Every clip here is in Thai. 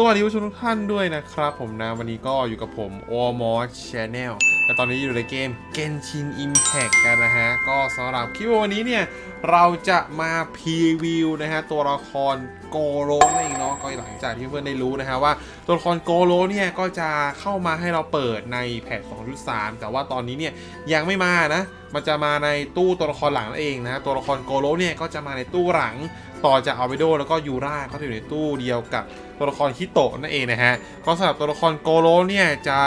สวัสดีผู้ชมทุกท่านด้วยนะครับผมนะ วันนี้ก็อยู่กับผมโอมอชแนลแต่ตอนนี้อยู่ในเกม Genshin Impact กันนะฮะ ก็สำหรับคลิปวันนี้เนี่ย เราจะมาพรีวิวนะฮะ ตัวละครโกโรนั่นเองเนาะก็หลังจากที่เพื่อนได้รู้นะฮะว่าตัวละครโกโรเนี่ย ก็จะเข้ามาให้เราเปิดในแพท2.3 แต่ว่าตอนนี้เนี่ย ยังไม่มานะ มันจะมาในตู้ตัวละครหลังนั่นเองนะฮะตัวละครโกโรเนี่ยก็จะมาในตู้หลังต่อจากอัลเบโดแล้วก็ยูราก็จะอยู่ในตู้เดียวกับ ตัวละครคิโตะนั่นเองนะฮะก็สำหรับตัวละครโกโรเนี่ยจะ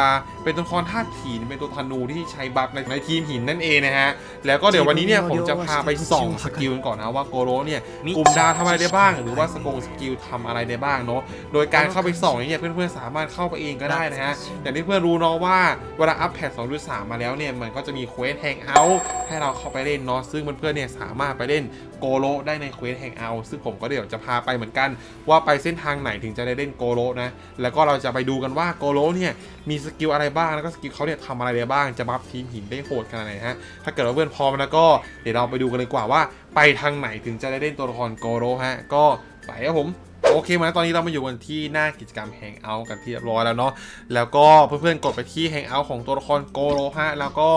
เป็นตัวละครธาตุหินเป็นตัวธนูที่ใช้บัฟในในทีมหินนั่นเองนะฮะแล้วก็เดี๋ยววันนี้เนี่ยผมจะพาไปส่องสกิลกันก่อนนะว่าโกโรเนี่ยกลุ่มดาวทำอะไรได้บ้าง หรือว่าสกงสกิลทำอะไรได้บ้างเนาะโดยการเข้าไปส่องเนี่ยเพื่อนๆสามารถเข้าไปเองก็ได้นะฮะอย่างที่เพื่อนรู้เนาะว่าเวลาอัปแพท2.3มาแล้วเนี่ยมันก็จะมีเควสแฮงเอาท์ให้เราเข้าไปเล่นเนาะซึ่งเพื่อนๆเนี่ยสามารถไปเล่นโกโลได้ในเควสแฮงเอาท์ซึ่งผมก็เดี๋ยวจะพาไปเหมือนกันว่าไปเส้นทางไหนถึงจะะได้เล่นโกโลนะ แล้วก็เราจะไปดูกันว่าโกโลเนี่ยมีสกิลอะไรบ้าง แล้วก็สกิลเขาเนี่ยทำอะไรได้บ้าง จะบัฟทีมหินได้โหดขนาดไหนฮะ ถ้าเกิดว่าเพื่อนพร้อมแล้วก็เดี๋ยวเราไปดูกันเลยกว่าว่า ไปทางไหนถึงจะได้เล่นตัวละครโกโลฮะ ก็ไปครับผม โอเคมาตอนนี้เรามาอยู่กันที่หน้ากิจกรรม Hangout กันที่เรียบร้อยแล้วเนาะแล้วก็เพื่อนๆกดไปที่ Hangout ของตัวละครโกโรฮะแล้วก็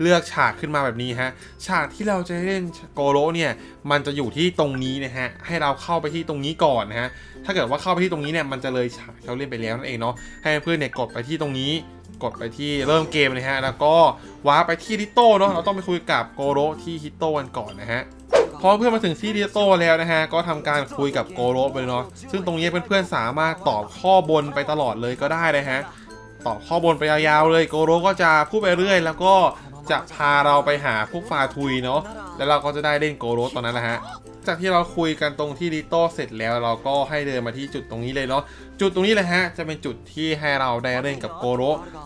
เลือกฉากขึ้นมาแบบนี้ฮะฉากที่เราจะเล่นโกโรเนี่ยมันจะอยู่ที่ตรงนี้นะฮะให้เราเข้าไปที่ตรงนี้ก่อนนะฮะถ้าเกิดว่าเข้าไปที่ตรงนี้เนี่ยมันจะเลยฉากที่เราเล่นไปแล้วนั่นเองเนาะให้เพื่อนเนี่ยกดไปที่ตรงนี้กดไปที่เริ่มเกมเลยฮะแล้วก็ว้าไปที่ฮิตโต้เนาะเราต้องไปคุยกับโกโรที่ฮิตโต้กันก่อนนะฮะ พอเพื่อนมาถึงที่ดิโตแล้วนะฮะ ก็ทำการคุยกับโกโรไปเนาะ ซึ่งตรงนี้เพื่อนๆสามารถตอบข้อบนไปตลอดเลยก็ได้นะฮะ ตอบข้อบนไปยาวๆเลยโกโรก็จะพูดไปเรื่อย แล้วก็จะพาเราไปหาพวกฟาทุยเนาะ แล้วเราก็จะได้เล่นโกโรตอนนั้นแหละฮะ จากที่เราคุยกันตรงที่ดิโต้เสร็จแล้วเราก็ให้เดินมาที่จุดตรงนี้เลยเนาะจุดตรงนี้เลยฮะ จะเป็นจุดที่ให้เราได้เล่นกับโกโร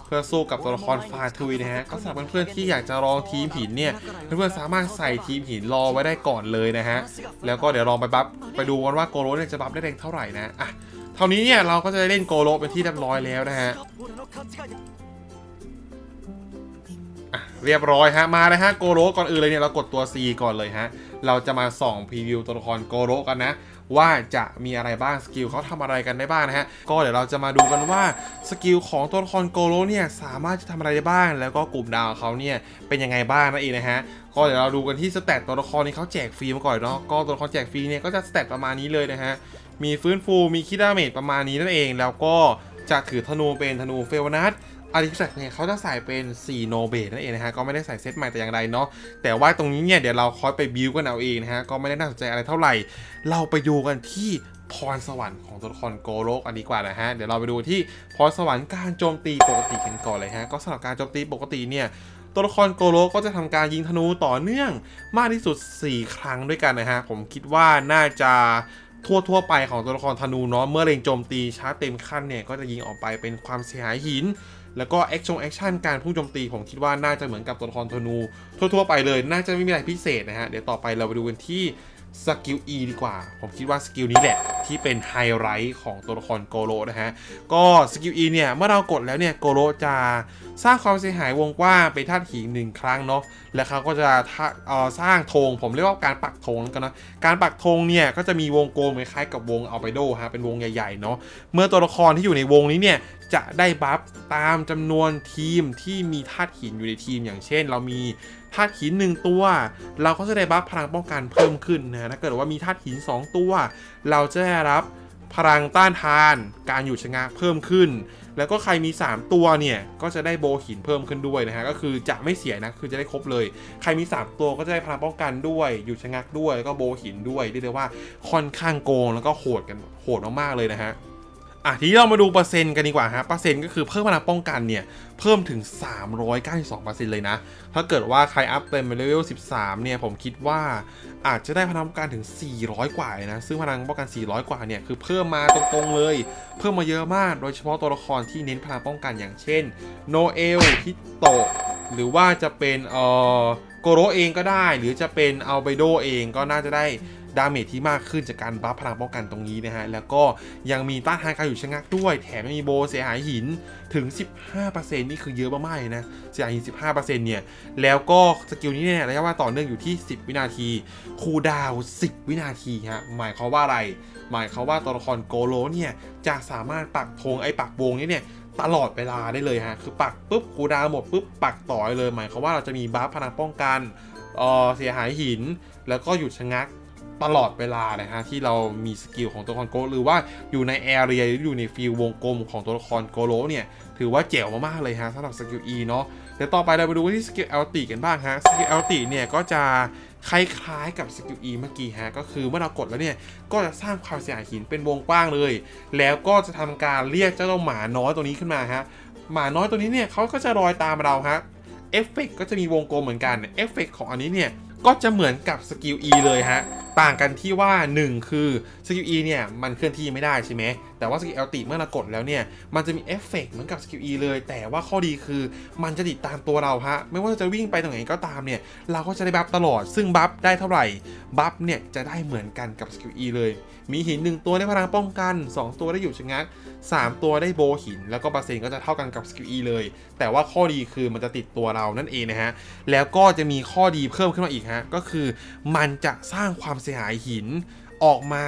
เพื่อสู้กับตัวละครฟาทุยนะฮะก็สำหรับเพื่อนๆที่อยากจะลองทีมหินเนี่ยเพื่อนๆสามารถใส่ทีมหินรอไว้ได้ก่อนเลยนะฮะแล้วก็เดี๋ยวลองไปบัฟไปดูกันว่าโกโรเนี่ยจะบัฟได้แรงเท่าไหร่นะอะเท่านี้เนี่ยเราก็จะได้เล่นโกโรเป็นที่เรียบร้อยแล้วนะฮะอะเรียบร้อยฮะมาเลยฮะโกโรก่อนอื่นเลยเนี่ยเรากดตัว C ก่อนเลยฮะ เราจะมาส่องพรีวิวตัวละครโกโรกันนะ ว่าจะมีอะไรบ้างสกิลเขาทำอะไรกันได้บ้างนะฮะ ก็เดี๋ยวเราจะมาดูกันว่าสกิลของตัวละครโกโรเนี่ยสามารถจะทำอะไรได้บ้าง แล้วก็กลุ่มดาวเขาเนี่ยเป็นยังไงบ้างนั่นเองนะฮะก็เดี๋ยวเราดูกันที่สเตตตัวละครที่เขาแจกฟรีมาก่อนเนาะก็ตัวละครแจกฟรีเนี่ยก็จะสเตตประมาณนี้เลยนะฮะมีฟื้นฟูมีคิดาเมจประมาณนี้นั่นเอง แล้วก็จะถือธนูเป็นธนูเฟลนัส อาริสักเนี่ยเขาจะใส่เป็น4โนเบตนั่นเองนะฮะก็ไม่ได้ใส่เซตใหม่แต่อย่างใดเนาะแต่ว่าตรงนี้เนี่ยเดี๋ยวเราคอยไปบิวกันเอาเองนะฮะก็ไม่ได้น่าสนใจอะไรเท่าไหร่ เราไปดูกันที่พรสวรรค์ของตัวละครโกโรกอันดีกว่านะฮะ เดี๋ยวเราไปดูที่พรสวรรค์การโจมตีปกติกันก่อนเลยฮะ ก็สำหรับการโจมตีปกติเนี่ย ตัวละครโกโรก็จะทำการยิงธนูต่อเนื่องมากที่สุด 4 ครั้งด้วยกันนะฮะ ผมคิดว่าน่าจะทั่วทั่วไปของตัวละครธนูเนาะ เมื่อเล็งโจมตีชาร์จเต็มขั้นเนี่ย ก็จะยิงออกไปเป็นความเสียหายหิน แล้วก็แอคชั่นแอคชั่นการพุ่งโจมตีผมคิดว่าน่าจะเหมือนกับตัวละครธนูทั่วๆไปเลย น่าจะไม่มีอะไรพิเศษนะฮะเดี๋ยวต่อไปเราไปดูกันที่ สกิล E ดีกว่า ผมคิดว่าสกิลนี้แหละที่เป็นไฮไลท์ของตัวละครโกโรนะฮะ ก็สกิล E เนี่ย เมื่อเรากดแล้วเนี่ยโกโรจะสร้างความเสียหายวงกว้างไปนธาหินหนึ่งครั้งเนาะ แล้วเขาก็จะทะเอ่อสร้างธงผมเรียกว่าการปักธงแล้วกันนะ การปักธงเนี่ยก็จะมีวงกลมคล้ายๆกับวงอัลเบโดฮะ เป็นวงใหญ่ๆเนาะ เมื่อตัวละครที่อยู่ในวงนี้เนี่ยจะได้บัฟตามจำนวนทีมที่มีธาตุหินอยู่ในทีมอย่างเช่น เรามี ธาตุหิน 1 ตัว เราก็จะได้บัฟพลังป้องกันเพิ่มขึ้นนะถ้าเกิดว่ามีธาตุหิน 2 ตัว เราจะได้รับพลังต้านทานการหยุดชะงักเพิ่มขึ้น แล้วก็ใครมี 3 ตัวเนี่ย ก็จะได้โบหินเพิ่มขึ้นด้วยนะฮะ ก็คือจะไม่เสียนะ คือจะได้ครบเลย ใครมี 3 ตัวก็จะได้พลังป้องกันด้วยหยุดชะงักด้วย แล้วก็โบหินด้วยเรียกได้ว่าค่อนข้างโกงแล้วก็โหดกันโหดมากๆเลยนะฮะ อะทีนี้เรามาดูเปอร์เซ็นต์กันดีกว่าฮะเปอร์เซ็นต์ก็คือเพิ่มพลังป้องกันเนี่ย เพิ่มถึง 392%เลยนะ ถ้าเกิดว่าใครอัพเต็มไปเลเวล 13 เนี่ย ผมคิดว่าอาจจะได้พลังป้องกันถึง 400 กว่านะ ซึ่งพลังป้องกัน 400 กว่าเนี่ย คือเพิ่มมาตรงๆเลย เพิ่มมาเยอะมาก โดยเฉพาะตัวละครที่เน้นพลังป้องกันอย่างเช่นโนเอลฮิตโตะหรือว่าจะเป็นเอ่อโกโรเองก็ได้ หรือจะเป็นอัลเบโดเองก็น่าจะได้ ดาเมจที่มากขึ้นจากการบัฟพลังป้องกันตรงนี้นะฮะ แล้วก็ยังมีต้านทานการหยุดชะงักด้วย แถมยังมีโบเสียหายหินถึง 15%นี่คือเยอะมากๆนะเสียหายหิน 15%เนี่ย แล้วก็สกิลนี้เนี่ยระยะเวลาต่อเนื่องอยู่ที่ 10 วินาที คูลดาวน์10 วินาทีฮะ หมายความว่าอะไร หมายความว่าตัวละครโกโลเนี่ยจะสามารถปักธงไอ้ปักวงนี้เนี่ยตลอดเวลาได้เลยฮะ คือปักปุ๊บคูลดาวน์หมดปุ๊บปักต่อเลย หมายความว่าเราจะมีบัฟพลังป้องกันเอ่อเสียหายหิน แล้วก็หยุดชะงัก ตลอดเวลานะฮะที่เรามีสกิลของตัวละครโกหรือว่าอยู่ในแอเรียหรืออยู่ในฟิลวงกลมของตัวละครโกโลเนี่ยถือว่าเจ๋วมากๆเลยฮะสำหรับสกิล E เนาะเดี๋ยวต่อไปเราไปดูที่สกิล L ติกันบ้างฮะสกิล L ติเนี่ยก็จะคล้ายๆกับสกิล E เมื่อกี้ฮะก็คือเมื่อเรากดแล้วเนี่ยก็จะสร้างความเสียหายหินเป็นวงกว้างเลย แล้วก็จะทำการเรียกเจ้าหมาน้อยตัวนี้ขึ้นมาฮะหมาน้อยตัวนี้เนี่ยเขาก็จะลอยตามเราฮะเอฟเฟกก็จะมีวงกลมเหมือนกันเอฟเฟกของอันนี้เนี่ย ก็จะเหมือนกับสกิล E เลยฮะ ต่างกันที่ว่า 1 คือสกิล E เนี่ย มันเคลื่อนที่ไม่ได้ใช่ไหม แต่ว่าสกิล L ติเมื่อเรากดแล้วเนี่ย มันจะมีเอฟเฟกเหมือนกับสกิล E เลย แต่ว่าข้อดีคือมันจะติดตามตัวเราฮะ ไม่ว่าจะวิ่งไปตรงไหนก็ตามเนี่ย เราก็จะได้บัฟตลอด ซึ่งบัฟได้เท่าไหร่ บัฟเนี่ยจะได้เหมือนกันกับสกิล E เลย มีหิน 1 ตัวได้พลังป้องกัน 2 ตัวได้หยุดชะงัก 3 ตัวได้โบหิน แล้วก็เปอร์เซ็นต์ก็จะเท่ากันกับสกิล E เลย แต่ว่าข้อดีคือมันจะติดตัวเรานั่นเองนะฮะ แล้วก็จะมีข้อดีเพิ่มขึ้นมาอีกฮะ ก็คือมันจะสร้างความเสียหายหิน ออกมา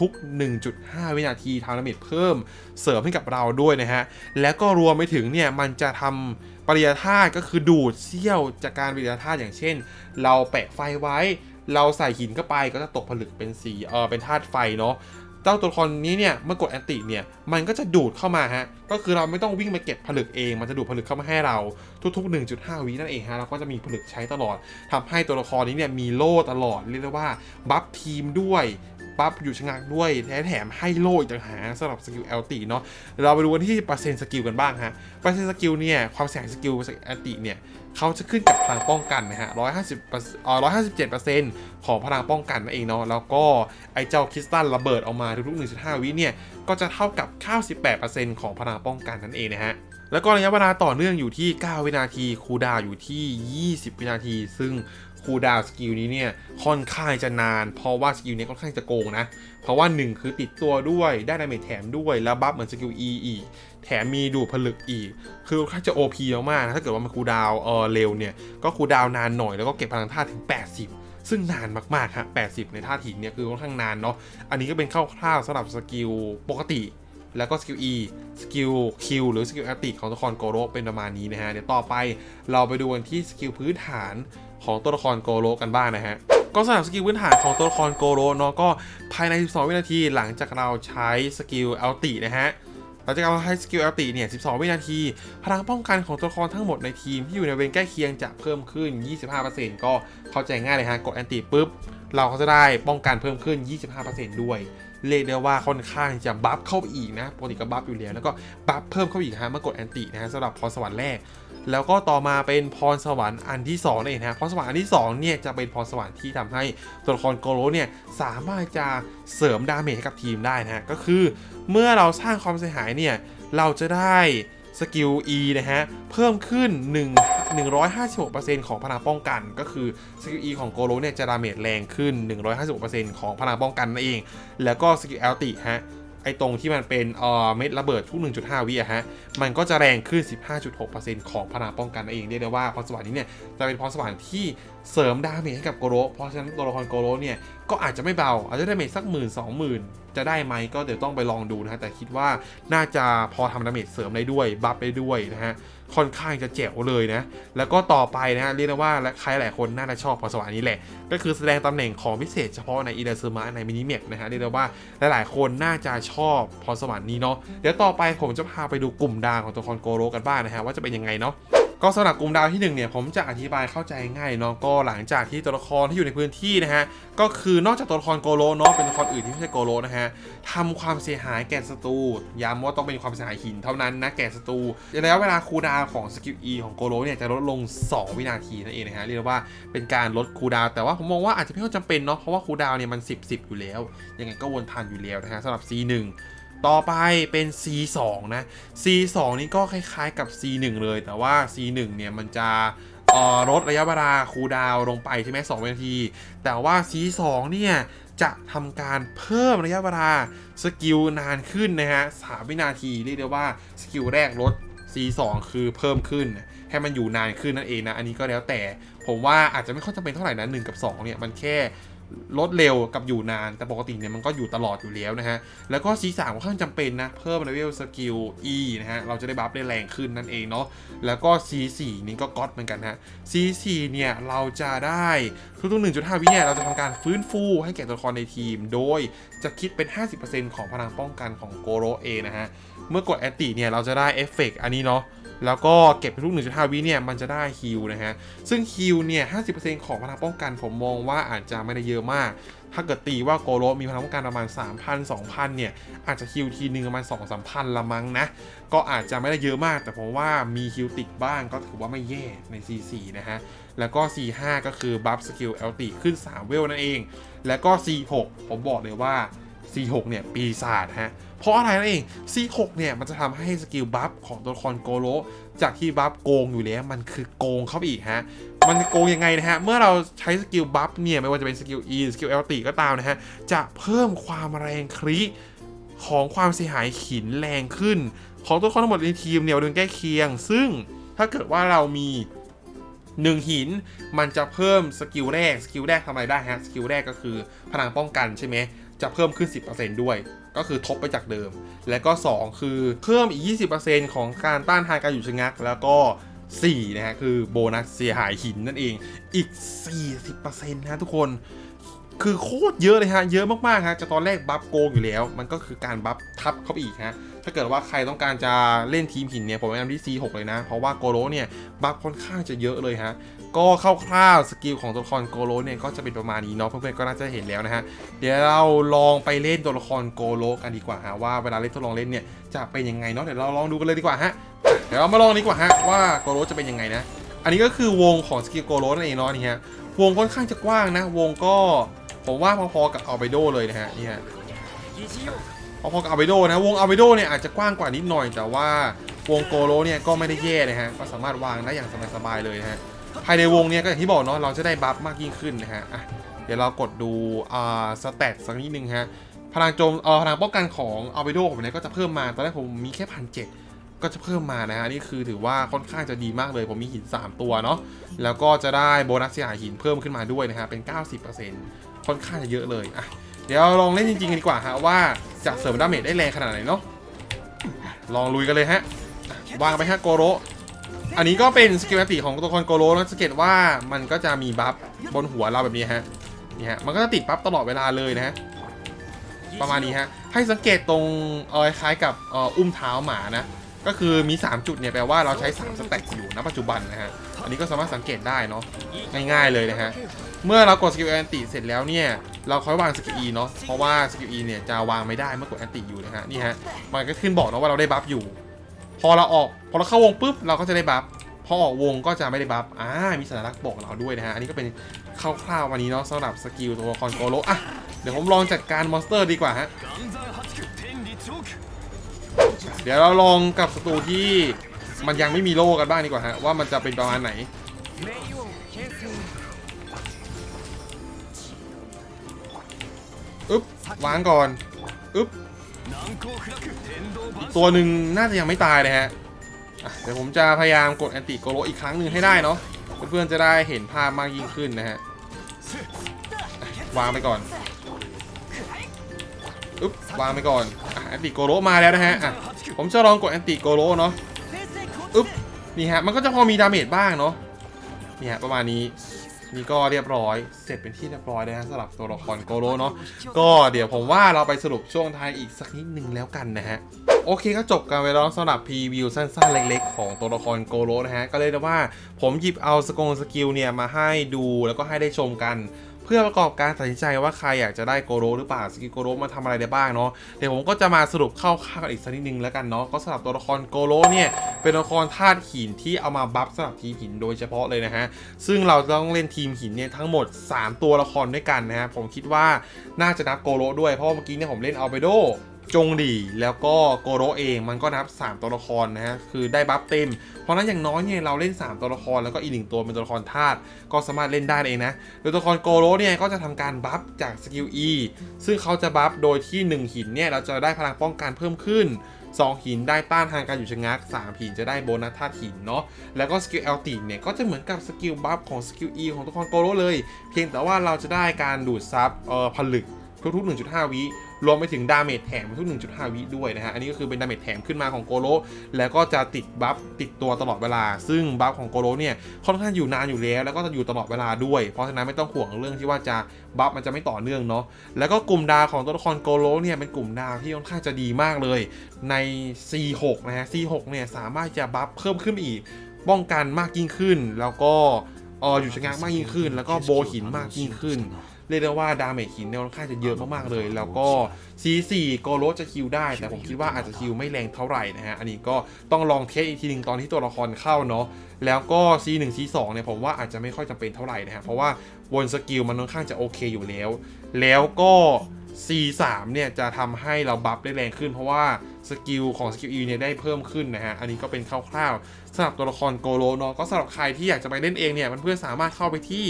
ทุกๆ 1.5 วินาทีทำดาเมจเพิ่มเสริมให้กับเราด้วยนะฮะ แล้วก็รวมไปถึงเนี่ย มันจะทำปริยธาตุก็คือดูดเสี้ยวจากการปริยธาตุอย่างเช่น เราแปะไฟไว้ เราใส่หินเข้าไปก็จะตกผลึกเป็นสีเออเป็นธาตุไฟเนาะ เจ้าตัวละครนี้เนี่ยเมื่อกดแอนติเนี่ย มันก็จะดูดเข้ามาฮะ ก็คือเราไม่ต้องวิ่งไปเก็บผลึกเอง มันจะดูดผลึกเข้ามาให้เราทุก ๆ 1.5 วินั่นเองฮะ เราก็จะมีผลึกใช้ตลอดทำให้ตัวละครนี้เนี่ยมีโล่ตลอด เรียกได้ว่าบัฟทีมด้วย บัฟอยู่ชะงักด้วยแถมแถมให้โล่อีกต่างหากสำหรับสกิล l อลติเนาะเราไปดูกันที่เปอร์เซ็นต์สกิลกันบ้างฮะเปอร์เซ็นต์สกิลเนี่ยความเสี่ยงสกิล l อลติเนี่ยเขาจะขึ้นกับพลังป้องกันนะฮะ150เอ่อ157%ของพลังป้องกันนั่นเองเนาะ แล้วก็ไอเจ้าคริสตัลระเบิดออกมาทุกๆ1.5วิเนี่ย ก็จะเท่ากับ98%ของพลังป้องกันนั่นเองนะฮะ แล้วก็ระยะเวลาต่อเนื่องอยู่ที่ 9 วินาที คูดาวอยู่ที่ 20 วินาที ซึ่ง คูลดาวสกิลนี้เนี่ยค่อนข้างจะนาน เพราะว่าสกิลนี้ค่อนข้างจะโกงนะ เพราะว่า 1 คือติดตัวด้วยได้ดาเมจแถมด้วย แล้วบัฟเหมือนสกิล E อีกแถมมีดูผลึกอีก คือค่อนข้างจะ OP มากๆนะถ้าเกิดว่ามันคูลดาวเออเร็วเนี่ยก็คูลดาวนานหน่อยแล้วก็เก็บพลังธาตุถึง 80ซึ่งนานมากๆฮะ80 ในธาตุหินเนี่ยคือค่อนข้างนานเนาะ อันนี้ก็เป็นคร่าวๆสำหรับสกิลปกติ แล้วก็สกิล E สกิล Q หรือสกิลแอตติของตัวละครโกโรเป็นประมาณนี้นะฮะ เดี๋ยวต่อไปเราไปดูกันที่สกิลพื้นฐาน ของตัวละครโกโรกันบ้างนะฮะก็สำหรับสกิลพื้นฐานของตัวละครโกโรเนาะก็ภายใน 12 วินาทีหลังจากเราใช้สกิลแอลตินะฮะหลังจากเราใช้สกิลแอลติเนี่ย 12 วินาที พลังป้องกันของตัวละครทั้งหมดในทีมที่อยู่ในเวรใกล้เคียงจะเพิ่มขึ้น 25%ก็เข้าใจง่ายเลยฮะ กดแอนติปุ๊บ เราก็จะได้ป้องกันเพิ่มขึ้น 25%ด้วย เรียกได้ว่าค่อนข้างจะบัฟเข้าไปอีกนะ ปกติก็บัฟอยู่แล้ว แล้วก็บัฟเพิ่มเข้าไปอีกฮะ เมื่อกดแอนตินะฮะสำหรับพรสวรรค์แรก แล้วก็ต่อมาเป็นพรสวรรค์อันที่2นั่นเองนะพรสวรรค์อันที่2เนี่ยจะเป็นพรสวรรค์ที่ทำให้ตัวละครโกโรเนี่ยสามารถจะเสริมดาเมจให้กับทีมได้นะฮะก็คือเมื่อเราสร้างความเสียหายเนี่ยเราจะได้สกิล E นะฮะ เพิ่มขึ้น 1 156%ของพลังป้องกัน ก็คือสกิล E ของโกโรเนี่ยจะดาเมจแรงขึ้น 156%ของพลังป้องกันนั่นเอง แล้วก็สกิล L ติฮะ ไอตรงที่มันเป็นเอ่อเม็ดระเบิดทุก 1.5 วิอะฮะ มันก็จะแรงขึ้น 15.6%ของพลังป้องกันนั่นเองเรียกได้ว่าพรสวรรค์นี้เนี่ยจะเป็นพรสวรรค์ที่เสริมดาเมจให้กับโกโรเพราะฉะนั้นตัวละครโกโรเนี่ยก็อาจจะไม่เบา อาจจะได้เมจสักหมื่นสองหมื่นจะได้ไหมก็เดี๋ยวต้องไปลองดูนะฮะแต่คิดว่าน่าจะพอทำดาเมจเสริมได้ด้วยบัฟได้ด้วยนะฮะค่อนข้างจะเจ๋วเลยนะ แล้วก็ต่อไปนะฮะเรียกได้ว่าและใครหลายคนน่าจะชอบพรสวรรค์นี้แหละ ก็คือแสดงตำแหน่งของพิเศษเฉพาะในอีเดซึมะในมินิเมกนะฮะเรียกได้ว่าหลายๆคนน่าจะชอบพรสวรรค์นี้เนาะเดี๋ยวต่อไปผมจะพาไปดูกลุ่มดาวของตัวละครโกโรกันบ้างนะฮะว่าจะเป็นยังไงเนาะ ก็สำหรับกลุ่มดาวที่หนึ่งเนี่ย ผมจะอธิบายเข้าใจง่ายเนาะก็หลังจากที่ตัวละครที่อยู่ในพื้นที่นะฮะ ก็คือนอกจากตัวละครโกโลเนาะเป็นตัวละครอื่นที่ไม่ใช่โกโลนะฮะทำความเสียหายแก่ศัตรูย้ำว่าต้องเป็นความเสียหายหินเท่านั้นนะแก่ศัตรูระยะเวลาคูดาวของสกิล E ของโกโลเนี่ยจะลดลง 2 วินาทีนั่นเองนะฮะเรียกว่าเป็นการลดคูดาวแต่ว่าผมมองว่าอาจจะไม่ค่อยจำเป็นเนาะเพราะว่าคูดาวเนี่ยมัน 10 10 อยู่แล้วยังไงก็วนทันอยู่แล้วนะฮะสำหรับ C1 ต่อไปเป็น C2 นะ C2 นี่ก็คล้ายๆกับ C1 เลย แต่ว่า C1 เนี่ยมันจะลดระยะเวลาคูดาวลงไปใช่ไหม2วินาที แต่ว่า C2 เนี่ยจะทำการเพิ่มระยะเวลาสกิลนานขึ้นนะฮะสามวินาทีเรียกได้ว่าสกิลแรกลด C2 คือเพิ่มขึ้น ให้มันอยู่นานขึ้นนั่นเองนะ อันนี้ก็แล้วแต่ผมว่าอาจจะไม่ค่อยจำเป็นเท่าไหร่นะ1กับ2เนี่ยมันแค่ ลดเร็วกับอยู่นาน แต่ปกติเนี่ยมันก็อยู่ตลอดอยู่แล้วนะฮะ แล้วก็ C3 ก็ค่อนข้างจำเป็นนะ เพิ่มเลเวลสกิล E นะฮะ เราจะได้บัฟได้แรงขึ้นนั่นเองเนาะ แล้วก็ C4 นี่ก็ก๊อตเหมือนกันฮะ C4 เนี่ย เราจะได้ทุกๆ 1.5 วิเนี่ยเราจะทำการฟื้นฟูให้แก่ตัวละครในทีม โดยจะคิดเป็น 50%ของพลังป้องกันของโกโรเอนะฮะ เมื่อกดแอนติเนี่ยเราจะได้เอฟเฟกต์อันนี้เนาะ แล้วก็เก็บไปทุก 1.5 วิเนี่ยมันจะได้ฮิลนะฮะ ซึ่งฮิลเนี่ย 50%ของพลังป้องกันผมมองว่าอาจจะไม่ได้เยอะมาก ถ้าเกิดตีว่าโกโรมีพลังป้องกันประมาณ 3,000 2,000 เนี่ย อาจจะฮิลทีนึงประมาณ 2 3 พันละมั้งนะ ก็อาจจะไม่ได้เยอะมาก แต่ผมว่ามีฮิลติดบ้างก็ถือว่าไม่แย่ใน C4 นะฮะ แล้วก็ C5 ก็คือบัฟสกิลเอลติขึ้น 3 เวลนั่นเอง แล้วก็ C6 ผมบอกเลยว่า C6 เนี่ยปีศาจฮะ เพราะอะไรนั่นเอง C6 เนี่ยมันจะทำให้สกิลบัฟของตัวละครโกโรจากที่บัฟโกงอยู่แล้วมันคือโกงเข้าไปอีกฮะ มันโกงยังไงนะฮะ เมื่อเราใช้สกิลบัฟเนี่ยไม่ว่าจะเป็นสกิล E สกิล LT ก็ตามนะฮะ จะเพิ่มความแรงคริของความเสียหายหินแรงขึ้น ของตัวละครทั้งหมดในทีมเนี่ยโดนใกล้เคียง ซึ่งถ้าเกิดว่าเรามีหนึ่งหินมันจะเพิ่มสกิลแรก สกิลแรกทำอะไรได้ฮะ สกิลแรกก็คือพลังป้องกันใช่ไหม จะเพิ่มขึ้น 10%ด้วย ก็คือทบไปจากเดิม และก็ 2 คือเพิ่มอีก 20%ของการต้านทานการหยุดชะงัก แล้วก็ 4 นะฮะคือโบนัสเสียหายหินนั่นเองอีก 40%นะทุกคนคือโคตรเยอะเลยฮะ เยอะมากๆฮะจะตอนแรกบัฟโกงอยู่แล้ว มันก็คือการบัฟทับเข้าไปอีกฮะ ถ้าเกิดว่าใครต้องการจะเล่นทีมหินเนี่ยผมแนะนำที่ C6 เลยนะ เพราะว่าโกโรเนี่ยบัฟค่อนข้างจะเยอะเลยฮะก็คร่าวๆสกิลของตัวละครโกโรเนี่ยก็จะเป็นประมาณนี้เนาะเพื่อนๆก็น่าจะเห็นแล้วนะฮะเดี๋ยวเราลองไปเล่นตัวละครโกโรกันดีกว่าฮะว่าเวลาเล่นทดลองเล่นเนี่ยจะเป็นยังไงเนาะเดี๋ยวเราลองดูกันเลยดีกว่าฮะเดี๋ยวเรามาลองดีกว่าฮะว่าโกโรจะเป็นยังไงนะอันนี้ก็คือวงของสกิลโกโรนั่นเองเนาะนี่ฮะวงค่อนข้างจะกว้างนะ วงก็ผมว่าพอๆกับอัลเบโดเลยนะฮะนี่ฮะ พอๆกับอัลเบโดนะวงอัลเบโดเนี่ยอาจจะกว้างกว่านิดหน่อย แต่ว่าวงโกโรเนี่ยก็ไม่ได้แย่นะฮะก็สามารถวางได้อย่างสบายๆเลยนะฮะภายในวงเนี่ยก็อย่างที่บอกเนาะเราจะได้บัฟมากยิ่งขึ้นนะฮะอะเดี๋ยวเรากดดูอ่าสเตตสักนิดนึงฮะพลังโจมเอ่อพลังป้องกันของอัลเบโดผมเนี่ยก็จะเพิ่มมาตอนแรกผมมีแค่พันเจ็ดก็จะเพิ่มมานะฮะนี่คือถือว่าค่อนข้างจะดีมากเลย ผมมีหิน 3 ตัวเนาะแล้วก็จะได้โบนัสเสียหายหินเพิ่มขึ้นมาด้วยนะฮะเป็น 90%ค่อนข้างจะเยอะเลยอะเดี๋ยวลองเล่นจริงๆกันดีกว่าฮะว่า จะเสริมดาเมจได้แรงขนาดไหนเนาะลองลุยกันเลยฮะวางไปฮะโกโรอันนี้ก็เป็นสกิลแอติของตัวละครโกโรนะสังเกตว่ามันก็จะมีบัฟบนหัวเราแบบนี้ฮะนี่ฮะมันก็จะติดบัฟตลอดเวลาเลยนะฮะประมาณนี้ฮะให้สังเกตตรงเออคล้ายกับเอออุ้มเท้าหมานะก็คือมี 3 จุดเนี่ยแปลว่าเราใช้ 3 สแต็กอยู่ณปัจจุบันนะฮะอันนี้ก็สามารถสังเกตได้เนาะง่ายๆเลยนะฮะเมื่อเรากดสกิลแอนติเสร็จแล้วเนี่ย เราค่อยวางสกิล E เนาะเพราะว่าสกิล E เนี่ยจะวางไม่ได้เมื่อกดแอนติอยู่นะฮะนี่ฮะมันก็ขึ้นบอกเนาะว่าเราได้บัฟอยู่ พอเราออกพอเราเข้าวงปุ๊บเราก็จะได้บัฟพอออกวงก็จะไม่ได้บัฟอ่ามีสัญลักษณ์บอกเราด้วยนะฮะอันนี้ก็เป็นคร่าวๆวันนี้เนาะสำหรับสกิลตัวละครโกโลอะเดี๋ยวผมลองจัดการมอนสเตอร์ดีกว่าฮะเดี๋ยวเราลองกับศัตรูที่มันยังไม่มีโล่กันบ้างดีกว่าฮะว่ามันจะเป็นประมาณไหน วางก่อนอึ๊บตัวหนึ่งน่าจะยังไม่ตายเลยฮะเดี๋ยวผมจะพยายามกดแอนติโกโลอีกครั้งหนึ่งให้ได้เนาะเพื่อนๆจะได้เห็นภาพมากยิ่งขึ้นนะฮะวางไปก่อนอึ๊บวางไปก่อนแอนติโกโลมาแล้วนะฮะอะผมจะลองกดแอนติโกโลเนาะอึ๊บนี่ฮะมันก็จะพอมีดาเมจบ้างเนาะนี่ฮะประมาณนี้ นี่ก็เรียบร้อย เสร็จเป็นที่เรียบร้อยแล้วนะสำหรับตัวละครโกโรเนาะก็เดี๋ยวผมว่าเราไปสรุปช่วงท้ายอีกสักนิดหนึ่งแล้วกันนะฮะโอเคก็จบกันไปแล้วสำหรับพรีวิวสั้นๆ เล็กๆ ของตัวละครโกโรนะฮะ ก็เลยกได้ว่าผมหยิบเอาสกงสกิลเนี่ยมาให้ดูแล้วก็ให้ได้ชมกัน พื่อประกอบการตัดสินใจว่าใครอยากจะได้โกโรหรือเปล่าสกิโกโรมาทำอะไรได้บ้างเนาะเดี๋ยวผมก็จะมาสรุปเข้าวๆกันอีกสักนิดนึงแล้วกันเนาะก็สำหรับตัวละครโกโรเนี่ยเป็นตัวละครธาตุหินที่เอามาบัฟสำหรับทีมหินโดยเฉพาะเลยนะฮะซึ่งเราต้องเล่นทีมหินเนี่ยทั้งหมด 3 ตัวละครด้วยกันนะฮะผมคิดว่าน่าจะนับโกโรด้วยเพราะเมื่อกี้เนี่ยผมเล่นอัลเบโด จงหลี่แล้วก็โกโรเองมันก็นับ 3 ตัวละครนะฮะคือได้บัฟเต็ม เพราะฉะนั้นอย่างน้อยเนี่ยเราเล่น 3 ตัวละครแล้วก็อีกหนึ่งตัวเป็นตัวละครธาตุก็สามารถเล่นได้เองนะโดยตัวละครโกโรเนี่ยก็จะทำการบัฟจากสกิล E ซึ่งเขาจะบัฟโดยที่ 1 หินเนี่ยเราจะได้พลังป้องกันเพิ่มขึ้น 2 หินได้ต้านทางการหยุดชะงัก 3 หินจะได้โบนัสธาตุหินเนาะแล้วก็สกิล L ติเนี่ยก็จะเหมือนกับสกิลบัฟของสกิล E ของตัวละครโกโรเลย เพียงแต่ว่าเราจะได้การดูดซับเอ่อผลึกทุกๆ1.5 วิ รวมไปถึงดาเมจแถมทุก 1.5 วิด้วยนะฮะ อันนี้ก็คือเป็นดาเมจแถมขึ้นมาของโกโรแล้วก็จะติดบัฟติดตัวตลอดเวลา ซึ่งบัฟของโกโรเนี่ยค่อนข้างอยู่นานอยู่แล้ว แล้วก็จะอยู่ตลอดเวลาด้วย เพราะฉะนั้นไม่ต้องห่วงเรื่องที่ว่าจะบัฟมันจะไม่ต่อเนื่องเนาะ แล้วก็กลุ่มดาวของตัวละครโกโรเนี่ยเป็นกลุ่มดาวที่ค่อนข้างจะดีมากเลย ใน C6 นะฮะ C6 เนี่ยสามารถจะบัฟเพิ่มขึ้นอีก ป้องกันมากยิ่งขึ้น แล้วก็อออยู่ชะงักมากยิ่งขึ้น แล้วก็โบหินมากยิ่งขึ้น เรียกได้ว่าดาเมจหินเนี่ยค่อนข้างจะเยอะมากๆเลย แล้วก็ C4 โกโรจะคิวได้ แต่ผมคิดว่าอาจจะคิวไม่แรงเท่าไหร่นะฮะ อันนี้ก็ต้องลองเทสอีกทีหนึ่งตอนที่ตัวละครเข้าเนาะ แล้วก็ C1 C2 เนี่ยผมว่าอาจจะไม่ค่อยจำเป็นเท่าไหร่นะฮะ เพราะว่าบนสกิลมันค่อนข้างจะโอเคอยู่แล้ว แล้วก็ C3 เนี่ยจะทำให้เราบัฟได้แรงขึ้น เพราะว่าสกิลของสกิล E เนี่ยได้เพิ่มขึ้นนะฮะ อันนี้ก็เป็นคร่าวๆสำหรับตัวละครโกโรเนาะ ก็สำหรับใครที่อยากจะไปเล่นเองเนี่ยเพื่อนๆสามารถเข้าไปที่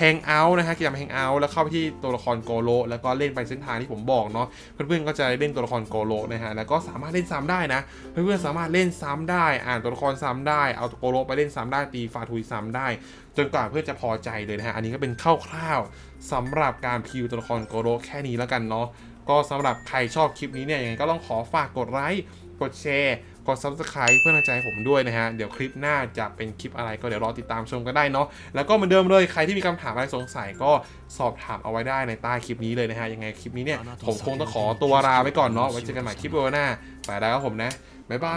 Hangout นะฮะกิจกรรม Hangout แล้วเข้าไปที่ตัวละครโกโลแล้วก็เล่นไปเส้นทางที่ผมบอกเนาะเพื่อนๆก็จะได้เล่นตัวละครโกโลนะฮะแล้วก็สามารถเล่นซ้ำได้นะ เพื่อนๆสามารถเล่นซ้ำได้ อ่านตัวละครซ้ำได้ เอาโกโลไปเล่นซ้ำได้ตีฟาทุยซ้ำได้ จนกว่าเพื่อนจะพอใจเลยนะฮะอันนี้ก็เป็นคร่าวๆสำหรับการพิวตัวละครโกโลแค่นี้แล้วกันเนาะก็สำหรับใครชอบคลิปนี้เนี่ยยังไงก็ต้องขอฝากกดไลค์กดแชร์ ด subscribe เพื่อกำลังใจให้ผมด้วยนะฮะ เดี๋ยวคลิปหน้าจะเป็นคลิปอะไรก็เดี๋ยวรอติดตามชมกันได้เนาะ แล้วก็เหมือนเดิมเลยใครที่มีคำถามอะไรสงสัยก็สอบถามเอาไว้ได้ในใต้คลิปนี้เลยนะฮะ ยังไงคลิปนี้เนี่ยผมคงต้องขอตัวลาไว้ก่อนเนาะ ไว้เจอกันใหม่คลิปวิดีโอหน้า ไปแล้วครับผมนะ บ๊ายบา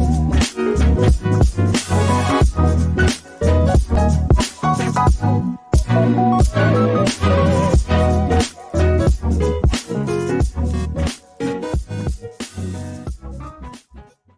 ย